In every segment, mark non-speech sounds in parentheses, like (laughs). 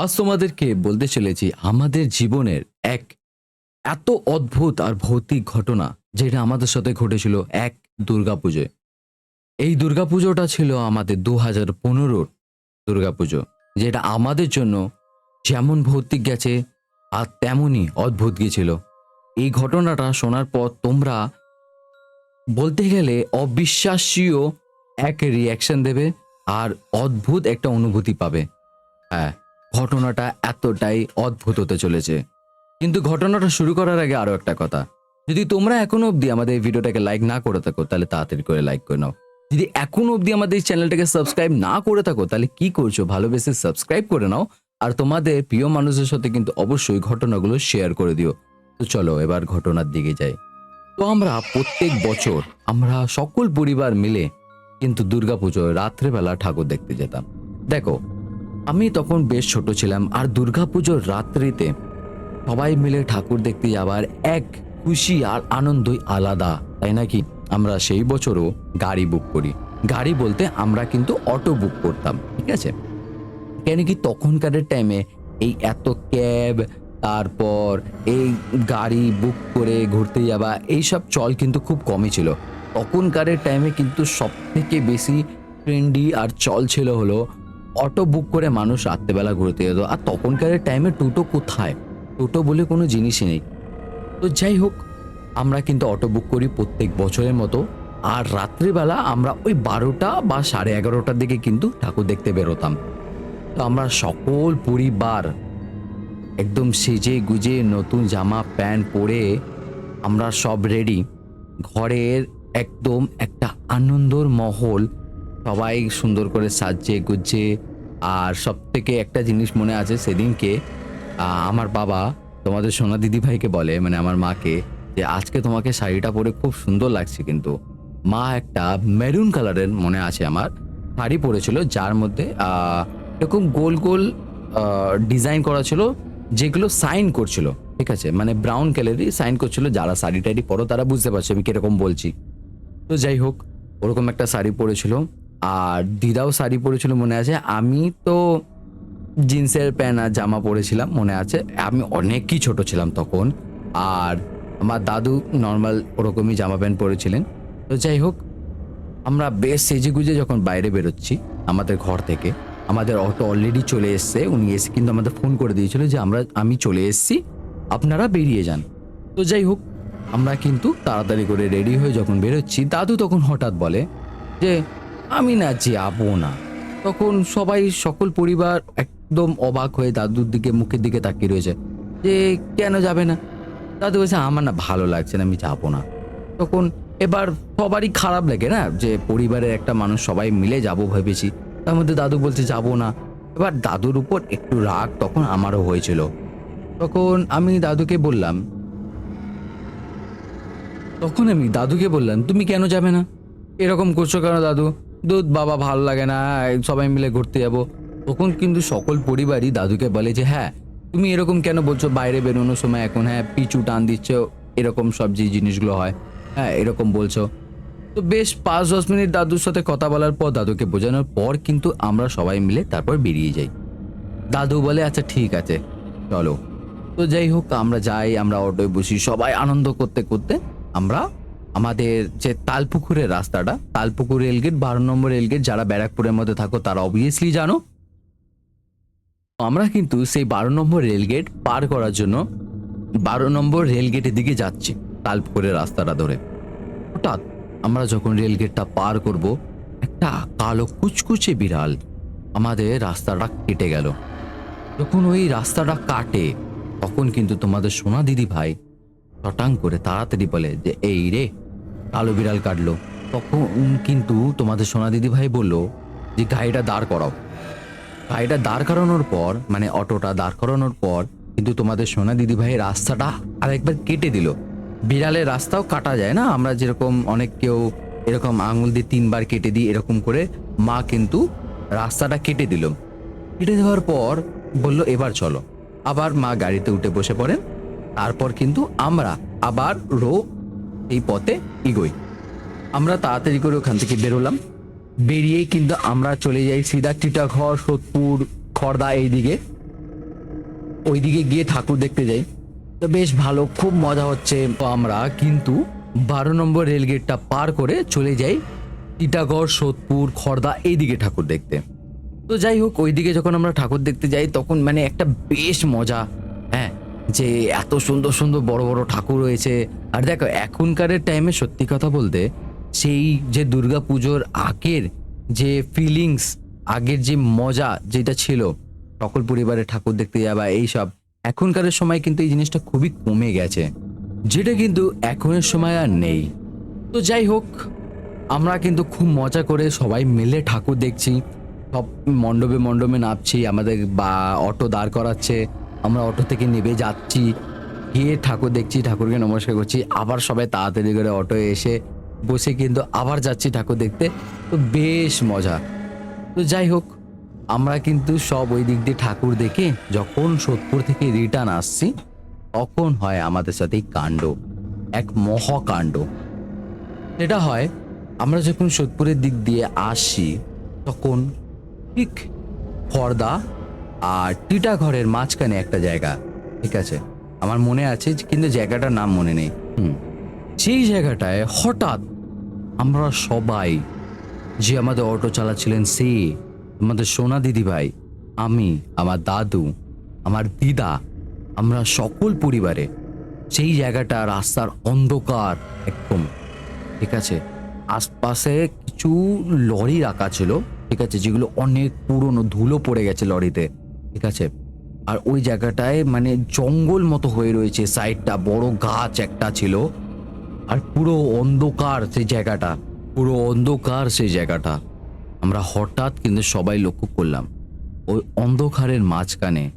আজ তোমাদেরকে বলতে চলেছি আমাদের জীবনের এক এত অদ্ভুত আর ভৌতিক ঘটনা যেটা আমাদের সাথে ঘটেছিল এক দুর্গাপুজোয়। এই দুর্গাপুজোটা ছিল আমাদের দু হাজার পনেরোর দুর্গাপুজো, যেটা আমাদের জন্য যেমন ভৌতিক গেছে আর তেমনই অদ্ভুত গেছিল। এই ঘটনাটা শোনার পর তোমরা বলতে গেলে অবিশ্বাসীয় এক রিয়াকশন দেবে আর অদ্ভুত একটা অনুভূতি পাবে। হ্যাঁ ঘটনাটা এতটাই অদ্ভুত হতে চলেছে। কিন্তু ঘটনাটা শুরু করার আগে আরও একটা কথা। যদি তোমরা এখনও অবধি আমাদের এই ভিডিওটাকে লাইক না করে থাকো, তাহলে তাড়াতাড়ি করে লাইক করে নাও। যদি এখনও অবধি আমাদের এই চ্যানেলটাকে সাবস্ক্রাইব না করে থাকো, তাহলে কি করছ? ভালোবেসে সাবস্ক্রাইব করে নাও। আর তোমাদের প্রিয় মানুষের সাথে কিন্তু অবশ্যই ঘটনাগুলো শেয়ার করে দিও। তো চলো এবার ঘটনার দিকে যাই। তো আমরা প্রত্যেক বছর আমরা সকল পরিবার মিলে কিন্তু দুর্গাপুজোয় রাত্রেবেলা ঠাকুর দেখতে যেতাম। দেখো আমি তখন বেশ ছোট ছিলাম আর দুর্গাপুজোর রাত্রিতে সবাই মিলে ঠাকুর দেখতে যাওয়ার এক খুশি আর আনন্দই আলাদা, তাই নাকি আমরা সেই বছরও গাড়ি বুক করি। গাড়ি বলতে আমরা কিন্তু অটো বুক করতাম, ঠিক আছে? কেন কি তখনকার টাইমে এই এত ক্যাব তারপর এই গাড়ি বুক করে ঘুরতে যাওয়া, এইসব চল কিন্তু খুব কমই ছিল। তখনকার টাইমে কিন্তু সব থেকে বেশি ট্রেন্ডি আর চল ছিল হলো অটো বুক করে মানুষ রাত্রেবেলা ঘুরতে যেত। আর তখনকার টাইমে টোটো কোথায়? টোটো বলে কোনো জিনিসই নেই। তো যাই হোক, আমরা কিন্তু অটো বুক করি প্রত্যেক বছরের মতো। আর রাত্রিবেলা আমরা ওই বারোটা বা সাড়ে এগারোটার দিকে কিন্তু ঠাকুর দেখতে বেরোতাম। তো আমরা সকল পরিবার একদম সেজে গুজে নতুন জামা, প্যান্ট পরে আমরা সব রেডি ঘরের একদম একটা আনন্দর মহল। সবাই সুন্দর করে সাজছে গুজছে আর সব থেকে একটা জিনিস মনে আছে সেদিনকে আমার বাবা তোমাদের সোনা দিদি ভাইকে বলে মানে আমার মাকে, যে আজকে তোমাকে শাড়িটা পরে খুব সুন্দর লাগছে কিন্তু। মা একটা মেরুন কালারের মনে আছে আমার, শাড়ি পরেছিল যার মধ্যে এরকম গোল গোল ডিজাইন করা ছিল, যেগুলো সাইন করছিল, ঠিক আছে? মানে ব্রাউন কালারই সাইন করছিল, যারা শাড়ি টাড়ি পরো তারা বুঝতে পারছে আমি কীরকম বলছি। তো যাই হোক, ওরকম একটা শাড়ি পরেছিল। আর দিদাও শাড়ি পরেছিল মনে আছে। আমি তো জিন্সের প্যান্ট আর জামা পরেছিলাম মনে আছে। আমি অনেকই ছোট ছিলাম তখন। আর আমার দাদু নর্মাল ওরকমই জামা প্যান্ট পরেছিলেন। তো যাই হোক, আমরা বেশ সেজে গুজে যখন বাইরে বেরোচ্ছি আমাদের ঘর থেকে, আমাদের অটো অলরেডি চলে এসছে। উনি এসে কিন্তু আমাদের ফোন করে দিয়েছিল যে, আমরা, আমি চলে এসেছি, আপনারা বেরিয়ে যান। তো যাই হোক, আমরা কিন্তু তাড়াতাড়ি করে রেডি হয়ে যখন বেরোচ্ছি, দাদু তখন হঠাৎ বলে যে আমি না যে যাব না। তখন সবাই, সকল পরিবার একদম অবাক হয়ে দাদুর দিকে, মুখের দিকে তাকিয়ে রয়েছে। যে কেন যাবে না? দাদু বলছে, আমার না ভালো লাগছে না, আমি যাব না। তখন এবার সবারই খারাপ লাগে না, যে পরিবারের একটা মানুষ, সবাই মিলে যাব ভেবেছি। তার মধ্যে দাদু বলছে, যাব না। এবার দাদুর উপর একটু রাগ তখন আমারও হয়েছিল। তখন আমি দাদুকে বললাম, তখন আমি দাদুকে বললাম, তুমি কেন যাবে না? এরকম করছ কেন দাদু? দুধ বাবা ভালো লাগে না সবাই মিলে ঘুরতে যাব। তখন কিন্তু সকল পরিবারই দাদুকে বলে যে হ্যাঁ তুমি এরকম কেন বলছো? বাইরে বেরোনোর সময় এখন হ্যাঁ পিছু টান দিচ্ছ, এরকম সব যে জিনিসগুলো হয় হ্যাঁ এরকম বলছো। তো বেশ পাঁচ দশ মিনিট দাদুর সাথে কথা বলার পর, দাদুকে বোঝানোর পর কিন্তু আমরা সবাই মিলে তারপর বেরিয়ে যাই। দাদু বলে আচ্ছা ঠিক আছে, চলো। তো যাই হোক, আমরা যাই, আমরা অটোয় বসি, সবাই আনন্দ করতে করতে আমরা আমাদের যে তালপুকুরের রাস্তাটা, তালপুকুর রেলগেট, বারো নম্বর রেলগেট, যারা ব্যারাকপুরের মধ্যে থাকো, তারা অবভিয়াসলি জানো। আমরা কিন্তু সেই বারো নম্বর রেলগেট পার করার জন্য বারো নম্বর রেলগেটের দিকে যাচ্ছি, তালপুকুরের রাস্তাটা ধরে। হঠাৎ আমরা যখন রেলগেটটা পার করব, একটা কালো কুচকুচে বিড়াল আমাদের রাস্তাটা কেটে গেল। যখন ওই রাস্তাটা কাটে, তখন কিন্তু তোমাদের সোনা দিদি ভাই টটাং করে তাড়াতাড়ি বলে যে, এই রে, কালো বিড়াল কাটলো। তখন কিন্তু তোমাদের সোনা দিদি ভাই বলল যে, গাড়িটা দাঁড় করাও। গাড়িটা দাঁড় করানোর পর মানে অটোটা দাঁড় করানোর পর কিন্তু তোমাদের সোনা দিদি ভাই রাস্তাটা আরেকবার কেটে দিল। বিড়ালের রাস্তাও কাটা যায় না? আমরা যেরকম অনেক কেউ এরকম আঙুল দিয়ে তিনবার কেটে দিই, এরকম করে মা কিন্তু রাস্তাটা কেটে দিল। কেটে দেওয়ার পর বলল, এবার চলো। আবার মা গাড়িতে উঠে বসে পড়েন। তারপর কিন্তু আমরা আবার রো এই পথে এগোই। আমরা তাড়াতাড়ি করে ওখান থেকে বেরোলাম বেরিয়েই কিন্তু আমরা চলে যাই সিধা টিটাঘর, সোদপুর খড়দা এইদিকে। ওইদিকে গিয়ে ঠাকুর দেখতে যাই। তো বেশ ভালো, খুব মজা হচ্ছে আমরা। কিন্তু বারো নম্বর রেলগেটটা পার করে চলে যাই টিটাগড় সোদপুর খড়দা এইদিকে ঠাকুর দেখতে। তো যাই হোক, ওইদিকে যখন আমরা ঠাকুর দেখতে যাই, তখন মানে একটা বেশ মজা। যে এত সুন্দর সুন্দর বড় বড় ঠাকুর রয়েছে। আর দেখো এখনকারের টাইমে সত্যি কথা বলতে, সেই যে দুর্গা পুজোর আগের যে ফিলিংস আগের যে মজা যেটা ছিল, সকল পরিবারের ঠাকুর দেখতে যাওয়া এইসব এখনকারের সময় কিন্তু এই জিনিসটা খুবই কমে গেছে। যেটা কিন্তু এখনের সময় আর নেই। তো যাই হোক, আমরা কিন্তু খুব মজা করে সবাই মিলে ঠাকুর দেখছি। সব মণ্ডপে মণ্ডপে নামছি, আমাদের বা অটো দাঁড় করাচ্ছে। আমরা অটো থেকে নেমে যাচ্ছি। গিয়ে ঠাকুর দেখছি, ঠাকুরকে নমস্কার করছি। আবার সবাই তাড়াতাড়ি করে অটোয় এসে বসে কিন্তু আবার যাচ্ছি ঠাকুর দেখতে। তো বেশ মজা। তো যাই হোক, আমরা কিন্তু সব ওই দিক দিয়ে ঠাকুর দেখে যখন সোদপুর থেকে রিটার্ন আসছি, তখন হয় আমাদের সাথে কাণ্ড, এক মহাকাণ্ড। সেটা হয়, আমরা যখন সোদপুরের দিক দিয়ে আসি, তখন ঠিক খর্দা আর টিটাঘরের মাঝখানে একটা জায়গা, ঠিক আছে? আমার মনে আছে কিন্তু জায়গাটার নাম মনে নেই। হুম। সেই জায়গাটায় হঠাৎ আমরা সবাই, যে আমাদের অটো চালাচ্ছিলেন সে, আমাদের সোনা দিদি ভাই, আমি, আমার দাদু, আমার দিদা, আমরা সকল পরিবারে সেই জায়গাটা রাস্তার অন্ধকার একদম, ঠিক আছে? আশপাশে কিছু লরি রাখা ছিল, ঠিক আছে? যেগুলো অনেক পুরনো ধুলো পড়ে গেছে লরিতে। ঠিক আছে? আর ওই জায়গাটায় মানে জঙ্গল মতো হয়ে রয়েছে সাইডটা, বড় গাছ একটা ছিল। আর পুরো অন্ধকার সেই জায়গাটা, পুরো অন্ধকার সেই জায়গাটা। আমরা হঠাৎ কিন্তু সবাই লক্ষ্য করলাম, ওই অন্ধকারের মাঝখানে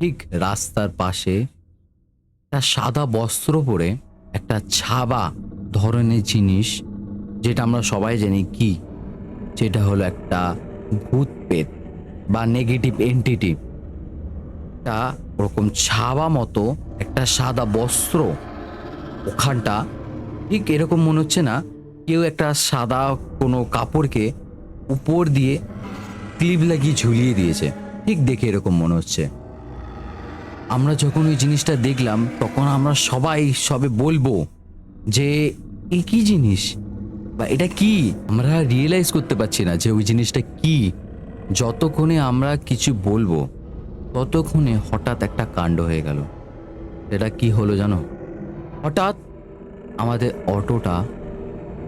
ঠিক রাস্তার পাশে একটা সাদা বস্ত্র পরে একটা ছাবা ধরনের জিনিস, যেটা আমরা সবাই জানি কি? যেটা হলো একটা ভূত পেত বা নেগেটিভ এন্টিটি একটা ওরকম ছাবা মতো, একটা সাদা বস্ত্র। ওখানটা ঠিক এরকম মনে হচ্ছে না, কেউ একটা সাদা কোনো কাপড়কে উপর দিয়ে ক্লিপ লাগিয়ে ঝুলিয়ে দিয়েছে। ঠিক দেখে এরকম মনে হচ্ছে। আমরা যখন ওই জিনিসটা দেখলাম, তখন আমরা সবাই সবে বলব যে, এ কি জিনিস? বা এটা কি? আমরা রিয়েলাইজ করতে পারছি না যে ওই জিনিসটা কি। যতক্ষণে আমরা কিছু বলব ততক্ষণে হঠাৎ একটা কাণ্ড হয়ে গেল। সেটা কি হলো জানো? হঠাৎ আমাদের অটোটা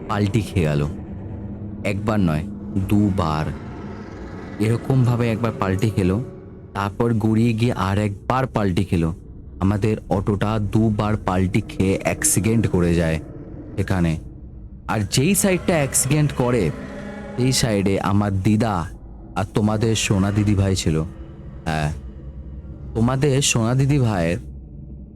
পাল্টি খেয়ে গেল। একবার নয়, দুবার। এরকমভাবে একবার পাল্টি খেলো, তারপর গড়িয়ে গিয়ে আর একবার পাল্টি খেলো। আমাদের অটোটা দুবার পাল্টি খেয়ে অ্যাক্সিডেন্ট করে যায় এখানে। আর যেই সাইডটা অ্যাক্সিডেন্ট করে, সেই সাইডে আমার দিদা আর তোমাদের সোনা দিদি ভাই ছিল। হ্যাঁ। তোমাদের সোনা দিদি ভাইয়ের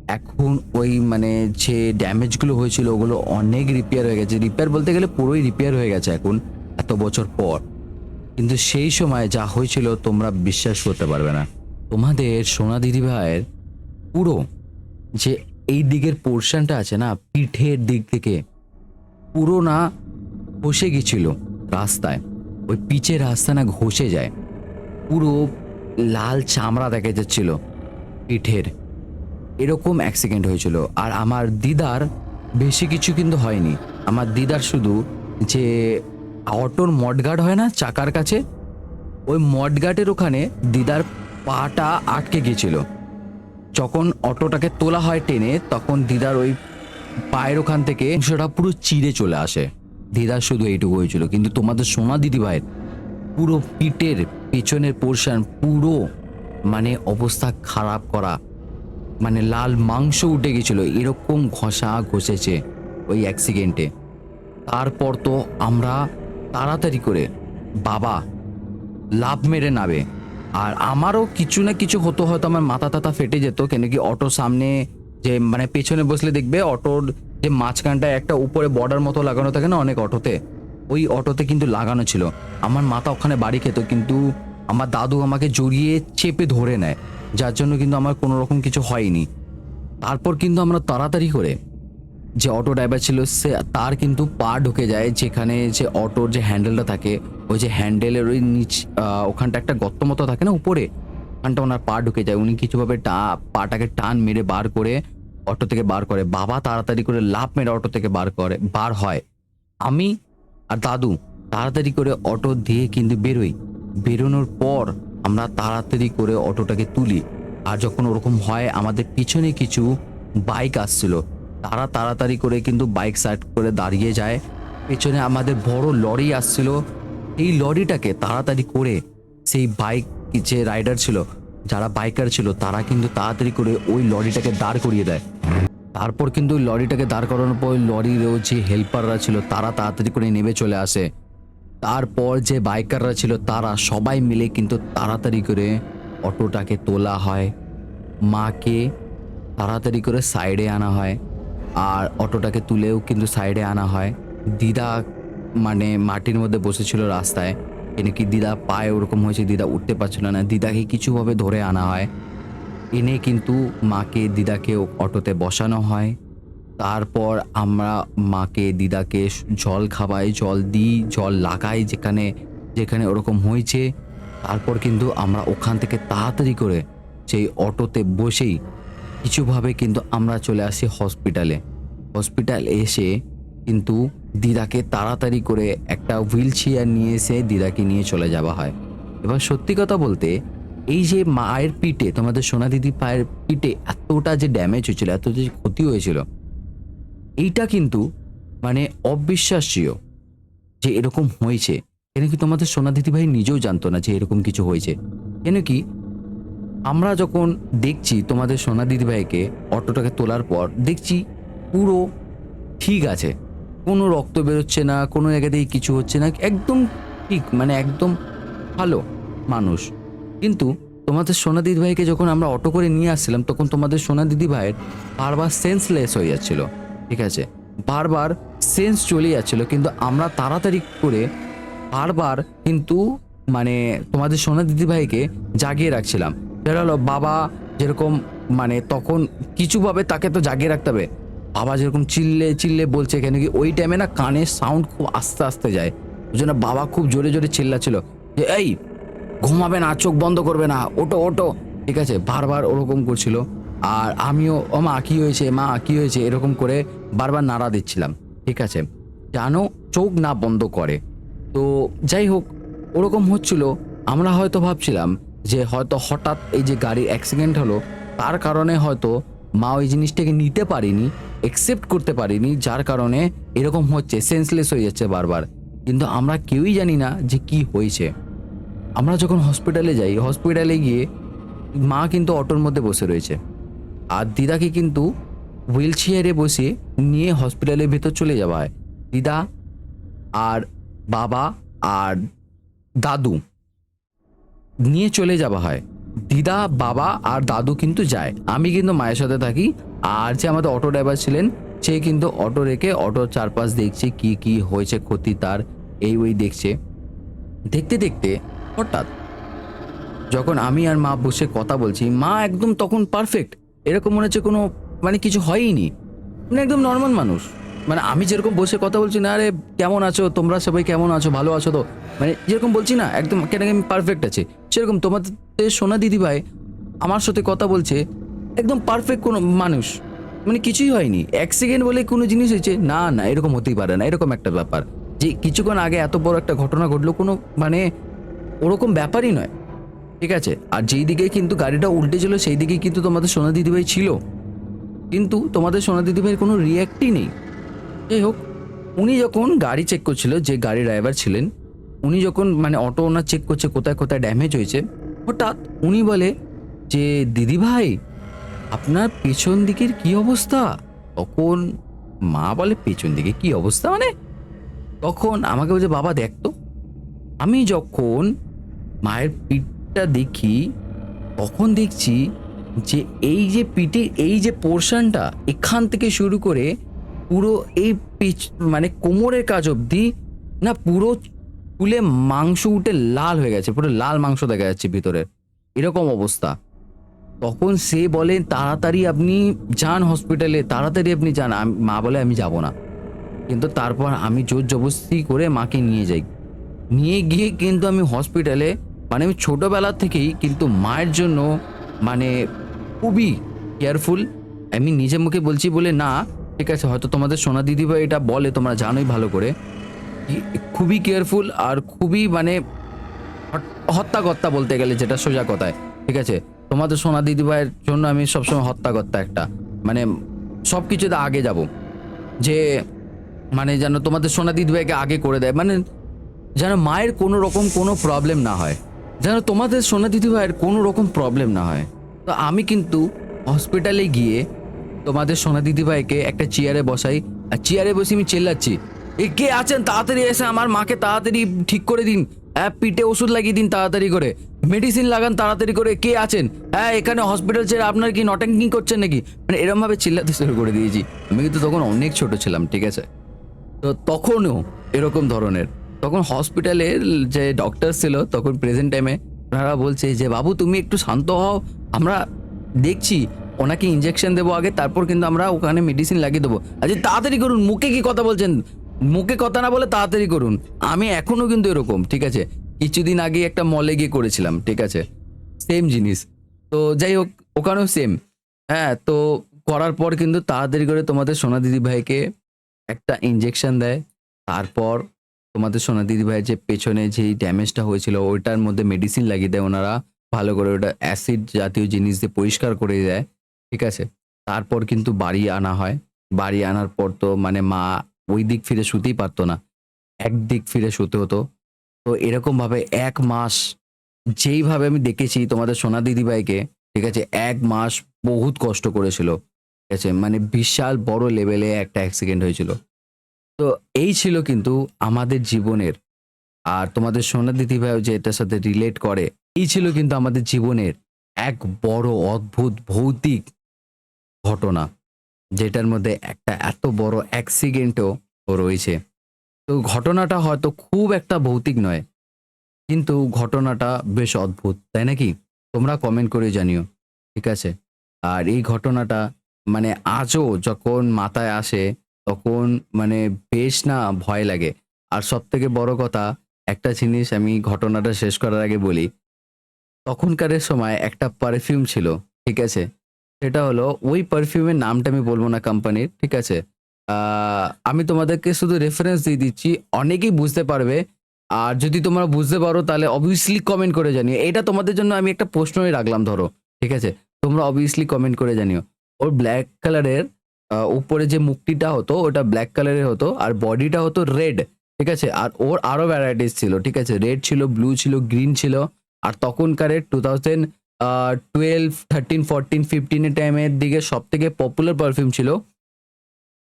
এখন ওই মানে যে ড্যামেজগুলো হয়েছিল, ওগুলো অনেক রিপেয়ার হয়ে গেছে। রিপেয়ার বলতে গেলে পুরোই রিপেয়ার হয়ে গেছে এখন, এত বছর পর। কিন্তু সেই সময় যা হয়েছিল, তোমরা বিশ্বাস করতে পারবে না। তোমাদের সোনা দিদি ভাইয়ের পুরো যে এই দিকের পোর্শনটা আছে না, পিঠের দিক থেকে পুরো না ঘষে গেছিল রাস্তায়। ওই পিচের রাস্তা না ঘষে যায়। পুরো লাল চামড়া দেখা যাচ্ছিল। পিঠের। এরকম অ্যাক্সিডেন্ট হয়েছিল। আর আমার দিদার বেশি কিছু কিন্তু হয়নি। আমার দিদার শুধু যে অটোর মডগার্ড হয় না, চাকার কাছে, ওই মডগার্ডের ওখানে দিদার পাটা আটকে গিয়েছিল। যখন অটোটাকে তোলা হয় টেনে, তখন দিদার ওই পায়ের ওখান থেকে সেটা পুরো চিড়ে চলে আসে। দিদার শুধু এইটুকু হয়েছিল। কিন্তু তোমাদের সোনা দিদি ভাইয়ের পুরো পিঠের পেছনের পোর্শন পুরো মানে অবস্থা খারাপ করা। মানে লাল মাংস উঠে গেছিল, এরকম ঘষা ঘষেছে ওই অ্যাক্সিডেন্টে তারপর তো আমরা তাড়াতাড়ি করে, বাবা, লাভ মেরে নাবে। আর আমারও কিছু না কিছু হতো, হয়তো আমার মাথা টাথা ফেটে যেত, কেন কি অটো সামনে যে মানে পেছনে বসলে দেখবে অটোর যে মাঝখানটায় একটা উপরে বর্ডার মতো লাগানো থাকে না অনেক অটোতে, ওই অটোতে কিন্তু লাগানো ছিল। আমার মাথা ওখানে বাড়ি খেত, কিন্তু আমার দাদু আমাকে জড়িয়ে চেপে ধরে নেয়, যার জন্য কিন্তু আমার কোনো রকম কিছু হয়নি। তারপর কিন্তু আমরা তাড়াতাড়ি করে যে অটো ড্রাইভার ছিল, সে তার কিন্তু পা ঢুকে যায় যেখানে যে অটোর যে হ্যান্ডেলটা থাকে, ওই যে হ্যান্ডেলের ওই নিচ ওখানটা একটা গর্ত মতো থাকে না উপরে? ওখানটা ওনার পা ঢুকে যায়। উনি কিছুভাবে টা পাটাকে টান মেরে বার করে অটো থেকে বার করে। বাবা তাড়াতাড়ি করে লাফ মেরে অটো থেকে বার করে, বার হয়। আমি আর দাদু তাড়াতাড়ি করে অটো দিয়ে কিন্তু বেরোই। বেরোনোর পর আমরা তাড়াতাড়ি করে অটোটাকে তুলি। আর যখন ওরকম হয়, আমাদের পিছনে কিছু বাইক আসছিল। তারা তাড়াতাড়ি করে কিন্তু বাইক সাইড করে দাঁড়িয়ে যায়। পেছনে আমাদের বড় লরি আসছিল। এই লরিটাকে তাড়াতাড়ি করে সেই বাইক যে রাইডার ছিল, যারা বাইকার ছিল, তারা কিন্তু তাড়াতাড়ি করে ওই লরিটাকে দাঁড় করিয়ে দেয়। তারপর কিন্তু ওই লরিটাকে দাঁড় করানোর পর লরিরও যে হেল্পাররা ছিল, তারা তাড়াতাড়ি করে নেমে চলে আসে। তারপর যে বাইকাররা ছিল তারা সবাই মিলে কিন্তু তাড়াতাড়ি করে অটোটাকে তোলা হয়। মাকে তাড়াতাড়ি করে সাইডে আনা হয় আর অটোটাকে তুলেও কিন্তু সাইডে আনা হয়। দিদা মানে মাটির মধ্যে বসেছিল রাস্তায়। এনে কি দিদা পায়ে ওরকম হয়েছে দিদা উঠতে পারছিল না। দিদাকে কিছুভাবে ধরে আনা হয়। এনে কিন্তু মাকে দিদাকে অটোতে বসানো হয়। তারপর আমরা মাকে, দিদাকে জল খাওয়াই, জল দিই, জল লাগাই যেখানে যেখানে ওরকম হয়েছে। তারপর কিন্তু আমরা ওখান থেকে তাড়াতাড়ি করে সেই অটোতে বসেই কিছুভাবে কিন্তু আমরা চলে আসি হসপিটালে। হসপিটাল এসে কিন্তু দিদাকে তাড়াতাড়ি করে একটা হুইল চেয়ার নিয়ে এসে দিদাকে নিয়ে চলে যাওয়া হয়। এবার সত্যি কথা বলতে, এই যে মায়ের পিঠে, তোমাদের সোনা দিদি পায়ের পিঠে এতটা যে ড্যামেজ হয়েছিল, এত যে ক্ষতি হয়েছিল এইটা কিন্তু মানে অবিশ্বাস্য যে এরকম হয়েছে। কেন কি তোমাদের সোনা দিদি ভাই নিজেও জানতো না যে এরকম কিছু হয়েছে। কেন কি আমরা যখন দেখছি তোমাদের সোনা দিদি ভাইকে অটোটাকে তোলার পর, দেখছি পুরো ঠিক আছে। কোনো রক্ত বেরোচ্ছে না, কোনো জায়গাতেই কিছু হচ্ছে না, একদম ঠিক মানে একদম ভালো মানুষ। কিন্তু তোমাদের সোনা দিদি ভাইকে যখন আমরা অটো করে নিয়ে আসছিলাম, তখন তোমাদের সোনা দিদি ভাইয়ের বারবার সেন্সলেস হয়ে যাচ্ছিল। ঠিক আছে? বারবার সেন্স চলে যাচ্ছিল, কিন্তু আমরা তাড়াতাড়ি করে বারবার কিন্তু মানে তোমাদের সোনা দিদি ভাইকে জাগিয়ে রাখছিলাম। সেটা হলো, বাবা যেরকম মানে তখন কিছুভাবে তাকে তো জাগিয়ে রাখতে হবে। বাবা যেরকম চিল্লে চিল্লে বলছে কেন কি, ওই টাইমে না কানের সাউন্ড খুব আস্তে আস্তে যায়। ওই জন্য বাবা খুব জোরে জোরে চিল্লাচ্ছিল যে, এই, ঘুমাবে না, চোখ বন্ধ করবে না ওটো ওটো ঠিক আছে? বারবার ওরকম করছিল। আর আমিও, ও মা, কি হয়েছে? মা, কি হয়েছে? এরকম করে বারবার নাড়া দিচ্ছিলাম, ঠিক আছে? যেন চোখ না বন্ধ করে। তো যাই হোক, ওরকম হচ্ছিল। আমরা হয়তো ভাবছিলাম যে হয়তো হঠাৎ এই যে গাড়ির অ্যাক্সিডেন্ট হলো, তার কারণে হয়তো মা ওই জিনিসটাকে নিতে পারিনি একসেপ্ট করতে পারিনি, যার কারণে এরকম হচ্ছে সেন্সলেস হয়ে যাচ্ছে বারবার। কিন্তু আমরা কেউই জানি না যে কি হয়েছে। আমরা যখন হসপিটালে যাই হসপিটালে গিয়ে মা কিন্তু অটোর মধ্যে বসে রয়েছে। আর দিদাকে কিন্তু হুইল চেয়ারে বসে নিয়ে হসপিটালের ভেতর চলে যাওয়া হয়। দিদা আর বাবা আর দাদু নিয়ে চলে যাওয়া হয়। দিদা, বাবা আর দাদু কিন্তু যায়। আমি কিন্তু মায়ের সাথে থাকি। আর যে আমাদের অটো ড্রাইভার ছিলেন, সে কিন্তু অটো রেখে অটোর চারপাশ দেখছে কি কি হয়েছে, ক্ষতি তার, এই ওই দেখছে। দেখতে দেখতে হঠাৎ যখন আমি আর মা বসে কথা বলছি, মা একদম তখন পারফেক্ট এরকম মনে হচ্ছে কোনো মানে কিছু হয়ইনি। মানে একদম নর্মাল মানুষ। মানে আমি যেরকম বসে কথা বলছি, না আরে কেমন আছো? তোমরা সবাই কেমন আছো? ভালো আছো তো? মানে যেরকম বলছি না, একদম কেন আমি পারফেক্ট আছে। সেরকম তোমাদের সোনা দিদি ভাই আমার সাথে কথা বলছে, একদম পারফেক্ট কোনো মানুষ। মানে কিছুই হয়নি। এক সেকেন্ড বলে কোনো জিনিস হয়েছে? না না, এরকম হতেই পারে না। এরকম একটা ব্যাপার। যে কিছুক্ষণ আগে এত বড় একটা ঘটনা ঘটলো, কোনো মানে ওরকম ব্যাপারই নয়। ঠিক আছে? আর যেই দিকে কিন্তু গাড়িটা উল্টে ছিল, সেই দিকে কিন্তু তোমাদের সোনা দিদিভাই ছিল। কিন্তু তোমাদের সোনা দিদিভাইয়ের কোনো রিয়াক্টই নেই। যাই হোক, উনি যখন গাড়ি চেক করছিল, যে গাড়ি ড্রাইভার ছিলেন, উনি যখন মানে অটো ওনার চেক করছে, কোথায় কোথায় ড্যামেজ হয়েছে, হঠাৎ উনি বলে যে দিদি ভাই আপনার পেছন দিকের কি অবস্থা? তখন মা বলে, পেছন দিকে কি অবস্থা? মানে তখন আমাকে বলছে, বাবা দেখ তো, আমি যখন মায়ের পিঠটা দেখি, তখন দেখছি যে এই যে পিঠের, এই যে পোর্শনটা এখান থেকে শুরু করে পুরো এই পিচ মানে কোমরের কাজ অবধি না পুরো চুলে মাংস উঠে লাল হয়ে গেছে, পুরো লাল মাংস দেখা যাচ্ছে ভিতরে। এরকম অবস্থা। তখন সে বলে, তাড়াতাড়ি আপনি যান হসপিটালে, তাড়াতাড়ি আপনি যান। মা বলে, আমি যাব না। কিন্তু তারপর আমি জোর জবরদস্তি করে মাকে নিয়ে যাই। নিয়ে গিয়ে কিন্তু আমি হসপিটালে মানে আমি ছোটবেলা থেকেই কিন্তু মায়ের জন্য মানে খুবই কেয়ারফুল আমি নিজে মুখে বলছি বলে, না, ঠিক আছে, হয়তো তোমাদের সোনা দিদিভাই এটা বলে, তোমরা জানোই ভালো করে। খুবই কেয়ারফুল আর খুবই মানে হত্যাকর্তা বলতে গেলে যেটা সোজা কথায়, ঠিক আছে? তোমাদের সোনা দিদিভাইয়ের জন্য আমি সবসময় হত্যাকর্তা একটা। মানে সব কিছুতে আগে যাব। যে মানে যেন তোমাদের সোনা দিদিভাইকে আগে করে দেয়। মানে যেন মায়ের কোনো রকম কোনো প্রবলেম না হয়। যেন তোমাদের সোনা দিদিভাইয়ের কোনো রকম প্রবলেম না হয়। তো আমি কিন্তু হসপিটালে গিয়ে তোমাদের সোনা দিদিভাইকে একটা চেয়ারে বসাই। আর চেয়ারে বসে আমি চেল্লাচ্ছি, এ কে আছেন? তাড়াতাড়ি এসে আমার মাকে তাড়াতাড়ি ঠিক করে দিন। হ্যাঁ পিঠে ওষুধ লাগিয়ে দিন তাড়াতাড়ি করে। মেডিসিন লাগান তাড়াতাড়ি করে। কে আছেন? হ্যাঁ এখানে হসপিটাল ছেড়ে আপনার কি নটেঙ্কিং করছেন নাকি? মানে এরমভাবে চিল্লাতে শুরু করে দিয়েছি। আমি কিন্তু তখন অনেক ছোট ছিলাম, ঠিক আছে? তো তখনও এরকম ধরনের তখন হসপিটালের যে ডক্টর ছিল, তখন প্রেজেন্ট টাইমে ওনারা বলছে যে, বাবু, তুমি একটু শান্ত হও। আমরা দেখছি, ওনাকে ইঞ্জেকশন দেবো আগে, তারপর কিন্তু আমরা ওখানে মেডিসিন লাগিয়ে দেবো। আচ্ছা তাড়াতাড়ি করুন, মুখে কি কথা বলছেন? মুখে কথা না বলে তাড়াতাড়ি করুন। আমি এখনও কিন্তু এরকম, ঠিক আছে? কিছুদিন আগে একটা মলে গিয়ে করেছিলাম, ঠিক আছে? সেম জিনিস। তো যাই হোক, ওখানেও সেম হ্যাঁ তো করার পর কিন্তু তাড়াতাড়ি করে তোমাদের সোনা দিদি ভাইকে একটা ইঞ্জেকশন দেয়। তারপর তোমাদের সোনা দিদি ভাইয়ের যে পেছনে যেই ড্যামেজটা হয়েছিল, ওইটার মধ্যে মেডিসিন লাগিয়ে দেয় ওনারা। ভালো করে ওটা অ্যাসিড জাতীয় জিনিস দিয়ে পরিষ্কার করে দেয়, ঠিক আছে? তারপর কিন্তু বাড়ি আনা হয়। বাড়ি আনার পর তো মানে মা ওই দিক ফিরে শুতেই পারতো না। এক দিক ফিরে শুতে হতো। তো এরকমভাবে এক মাস যেইভাবে আমি দেখেছি তোমাদের সোনা দিদিভাইকে, ঠিক আছে? এক মাস বহুত কষ্ট করেছিল, ঠিক আছে? মানে বিশাল বড় লেভেলে একটা অ্যাক্সিডেন্ট হয়েছিল। তো এই ছিল কিন্তু আমাদের জীবনের, আর তোমাদের সোনা দিদিভাইও যে এটার সাথে রিলেট করে, এই ছিল কিন্তু আমাদের জীবনের এক বড় অদ্ভুত ভৌতিক ঘটনা, যেটার মধ্যে একটা এত বড় অ্যাক্সিডেন্টও রয়েছে। তো ঘটনাটা হয়তো খুব একটা ভৌতিক নয়, কিন্তু ঘটনাটা বেশ অদ্ভুত, তাই নাকি? তোমরা কমেন্ট করে জানিও, ঠিক আছে? আর এই ঘটনাটা মানে আজও যখন মাথায় আসে তখন মানে বেশ না ভয় লাগে। আর সব থেকে বড় কথা, একটা জিনিস আমি ঘটনাটা শেষ করার আগে বলি। তখনকারের সময় একটা পারফিউম ছিল, ঠিক আছে? সেটা হলো, ওই পারফিউমের নামটা আমি বলব না কোম্পানির ঠিক আছে? আমি তোমাদেরকে শুধু রেফারেন্স দিয়ে দিচ্ছি, অনেকেই বুঝতে পারবে। আর যদি তোমরা বুঝতে পারো, তাহলে অবভিয়াসলি কমেন্ট করে জানিও। এটা তোমাদের জন্য আমি একটা প্রশ্নই রাখলাম, ধরো, ঠিক আছে? তোমরা অবভিয়াসলি কমেন্ট করে জানিও। ওর ব্ল্যাক কালারের উপরে যে মুক্তিটা হতো, ওটা ব্ল্যাক কালারের হতো, আর বডিটা হতো রেড ঠিক আছে? আর ওর আরও ভ্যারাইটিস ছিল, ঠিক আছে? রেড ছিল ব্লু ছিল গ্রিন ছিল, আর তখনকারের two thousand twelve thirteen fourteen ফিফটিনের টাইমের দিকে সব থেকে পপুলার পারফিউম ছিল।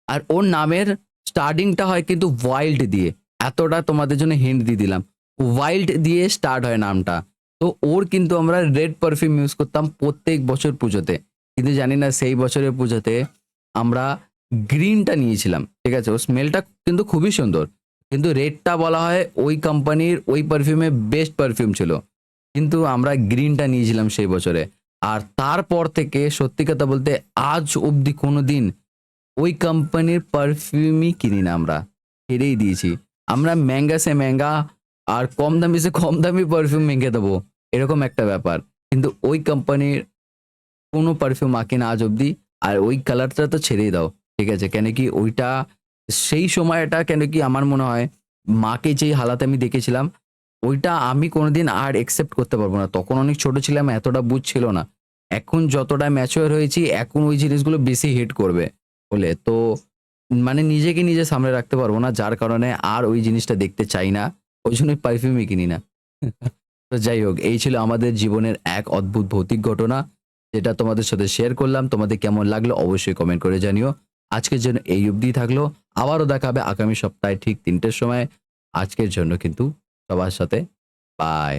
আর ওর নামের স্টার্টিংটা হয় কিন্তু ওয়াইল্ড দিয়ে, এতটা তোমাদের জন্য হিন্ট দিয়ে দিলাম। ওয়াইল্ড দিয়ে স্টার্ট হয় নামটা। তো ওর কিন্তু আমরা রেড পারফিউম ইউজ করতাম প্রত্যেক বছর পুজোতে। কিন্তু জানি না সেই বছরের পুজোতে আমরা গ্রিনটা নিয়েছিলাম, ঠিক আছে? ও স্মেলটা কিন্তু খুবই সুন্দর। কিন্তু রেডটা বলা হয় ওই কোম্পানির ওই পারফিউমে বেস্ট পারফিউম ছিল। কিন্তু আমরা গ্রিনটা নিয়েছিলাম সেই বছরে। আর তারপর থেকে, সত্যি কথা বলতে, আজ অবধি কোনো দিন ওই কোম্পানির পারফিউমই কিনি না আমরা। ছেড়েই দিয়েছি। আমরা ম্যাঙ্গা সে ম্যাঙ্গা আর কম দামি সে কম দামি পারফিউম মেঙ্গে দেবো, এরকম একটা ব্যাপার। কিন্তু ওই কোম্পানির কোনো পারফিউম আঁকে না আজ অবধি। আর ওই কালারটা তো ছেড়েই দাও, ঠিক আছে? কেন কি ওইটা, সেই সময়টা কেন কি আমার মনে হয় মাকে যেই হালাতে আমি দেখেছিলাম, ওইটা আমি কোনোদিন আর একসেপ্ট করতে পারব না। তখন অনেক ছোট ছিলাম, এতটা বুঝ ছিল না। এখন যতটা ম্যাচিওর হয়েছি, এখন ওই জিনিসগুলো বেশি হিট করবে বলে। তো মানে নিজেকে নিজে সামনে রাখতে পারব না, যার কারণে আর ওই জিনিসটা দেখতে চাই না। ওই জন্য পারফিউমই কিনি না। (laughs) তো যাই হোক, এই ছিল আমাদের জীবনের এক অদ্ভুত ভৌতিক ঘটনা। যেটা তোমাদের সাথে শেয়ার করলাম, তোমাদের কেমন লাগল অবশ্যই কমেন্ট করে জানিও। আজকের জন্য এই অবধি থাকল। আবারও দেখা হবে আগামী সপ্তাহে ঠিক তিনটের সময়। আজকের জন্য কিন্তু সবার সাথে বাই